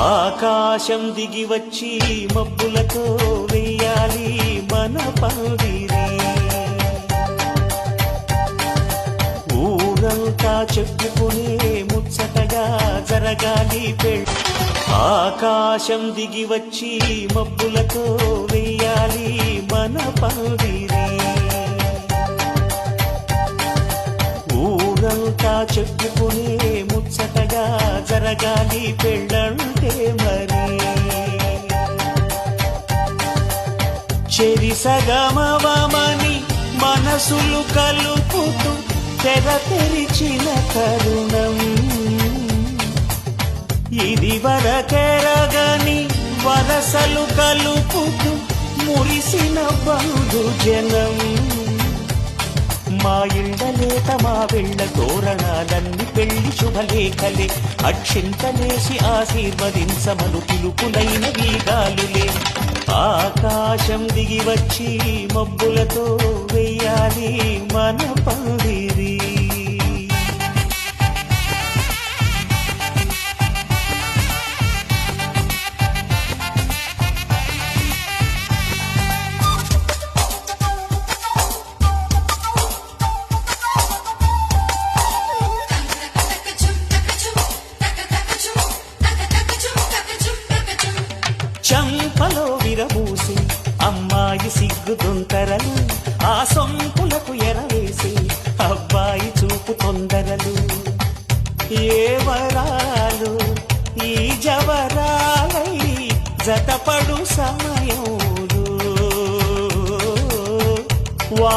ఆకాశం దిగి వచ్చి మబ్బులతో వెయ్యాలి మన పందిరి. ఊరంతా చెప్పుకునే ముచ్చటగా జరగాలి పెళ్ళి ఆకాశం దిగి వచ్చి మబ్బులతో వెయ్యాలి మన పందిరి. ఊరంతా చెప్పుకునే ముచ్చటగా జరగాలి పెళ్ళంటే మరి. చెరి సగమవమని మనసులు కలుపుతూ తెర తెరిచిన తరుణం. ఇది వరకెరగని వరసలు కలుపుతూ మురిసిన బంధు జనం. మా ఇండలేత మా వెళ్ళ తోరణాలన్నీ పెళ్ళి శుభలేఖలే. అక్షింతలేసి ఆశీర్వదించమను పిలుపులైన వీగాలులే. ఆకాశం దిగి వచ్చి మబ్బులతో వెయ్యాలి మన పందిరి. అమ్మాయి ఆ సొంపులకు ఎరవేసి అబ్బాయి చూపు తొందరలు. ఏ వరాలు ఈ జవరాలై జతపడు సమయంలో వా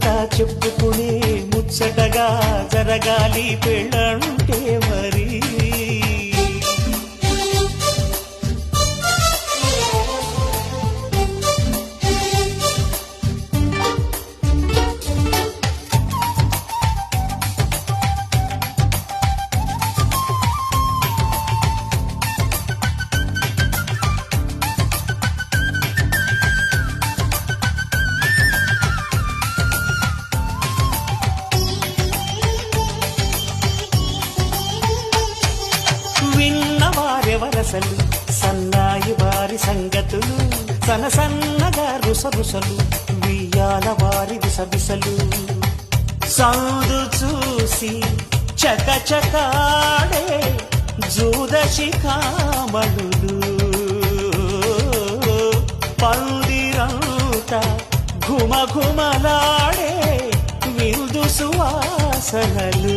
ఊరంతా చెప్పుకునే ముచ్చటగా జరగాలి పెళ్ళంటే మరి. విన్నవారెవరసలు సన్నాయి వారి సంగతులు సన సన్నగా రుసరుసలు వియాల వారి విసవిసలు. సౌదు చూసి చక చకాడే జూదశిఖామణులు పందిరంతా ఘుమ ఘుమలాడే విందు సువాసనలు.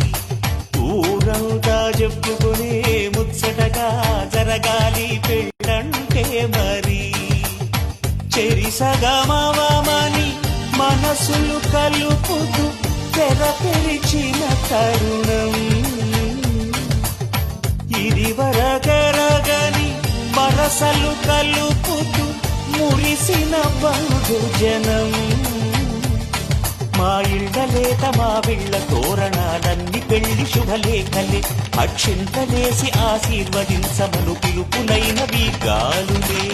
ఊరంతా చెప్పుకునే ముచ్చటగా జరగాలి పెళ్ళంటే మరి. చెరి సగమవమని మనసులు కలుపుతూ తెర పెరిచిన తరుణం. ఇది వరగరగని వరసలు కలుపుతూ మురిసిన బంధు జనం మా ఇళ్ళలేత మా వీళ్ళ తోరణాలన్నీ వెండి శుభలేఖలే అక్షింతలేసి ఆశీర్వదించమను పిలుపునైనవి గాలులే.